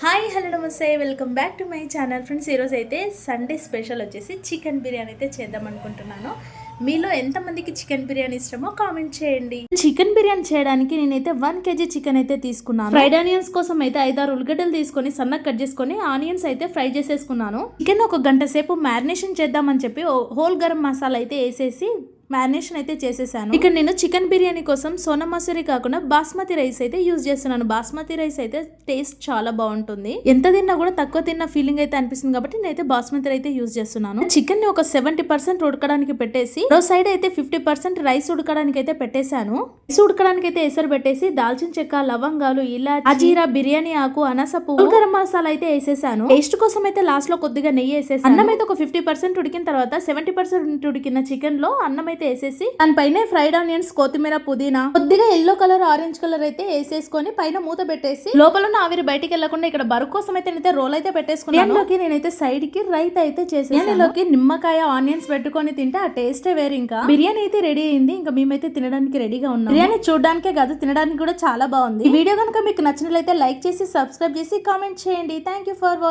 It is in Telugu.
హాయ్ హలో నమస్తే. Welcome back to my channel friends ఈరోజు అయితే సండే స్పెషల్ వచ్చేసి చికెన్ బిర్యానీ అయితే చేద్దాం అనుకుంటున్నాను. మీలో ఎంతమందికి చికెన్ బిర్యానీ ఇష్టమో కామెంట్ చేయండి. చికెన్ బిర్యానీ చేయడానికి నేనైతే వన్ కేజీ చికెన్ అయితే తీసుకున్నాను. ఫ్రైడ్ ఆనియన్స్ కోసం అయితే ఐదారు ఉల్లిగడ్డలు తీసుకొని సన్నగా కట్ చేసుకొని ఆనియన్స్ అయితే ఫ్రై చేసేసుకున్నాను. చికెన్ ఒక గంట సేపు మ్యారినేషన్ చేద్దామని చెప్పి హోల్ గరం మసాలా అయితే వేసేసి మ్యారినేషన్ అయితే చేసేసాను. ఇక్కడ నేను చికెన్ బిర్యానీ కోసం సోనా మసూరి కాకుండా బాస్మతి రైస్ అయితే యూజ్ చేస్తున్నాను. బాస్మతి రైస్ అయితే టేస్ట్ చాలా బాగుంటుంది. ఎంత తిన్నా కూడా తక్కువ తిన్న ఫీలింగ్ అయితే అనిపిస్తుంది కాబట్టి నేనైతే బాస్మతి అయితే యూజ్ చేస్తున్నాను. చికెన్ని ఒక సెవెంటీ పర్సెంట్ ఉడకడానికి పెట్టేసి మరో సైడ్ అయితే ఫిఫ్టీ పర్సెంట్ రైస్ ఉడకడానికి అయితే పెట్టేశాను. రైస్ ఉడకడానికి అయితే ఎసరు పెట్టేసి దాల్చిన చెక్క లవంగాలు ఇలా అజీరా బిర్యానీ ఆకు అనస పువ్వు గరం మసాలా అయితే వేసేసాను. టేస్ట్ కోసం అయితే లాస్ట్లో కొద్దిగా నెయ్యి వేసేసి అన్నం అయితే ఒక ఫిఫ్టీ పర్సెంట్ ఉడికిన తర్వాత సెవెంటీ పర్సెంట్ ఉడికిన చికెన్లో అన్నం అయితే వేసేసి దానిపైన ఫ్రైడ్ ఆనియన్స్ కొత్తిమీర పుదీనా కొద్దిగా ఎల్లో కలర్ ఆరెంజ్ కలర్ అయితే వేసేసుకొని పైన మూత పెట్టేసి లోపల ఉన్న ఆవిరి బయటికి వెళ్ళకుండా ఇక్కడ బరువు కోసం అయితే నేనైతే రోల్ అయితే పెట్టేసుకున్నాను. నేనైతే సైడ్కి రైట్ అయితే చేసి బిర్యానీలోకి నిమ్మకాయ ఆనియన్స్ పెట్టుకొని తింటే ఆ టేస్టే వేరు ఇంకా. బిర్యానీ అయితే రెడీ అయింది ఇంకా మేమైతే తినడానికి రెడీగా ఉన్నాం బిర్యానీ చూడడానికే కాదు తినడానికి కూడా చాలా బాగుంది. ఈ వీడియో కనుక మీకు నచ్చినట్లయితే లైక్ చేసి సబ్స్క్రైబ్ చేసి కామెంట్ చేయండి. Thank you for watching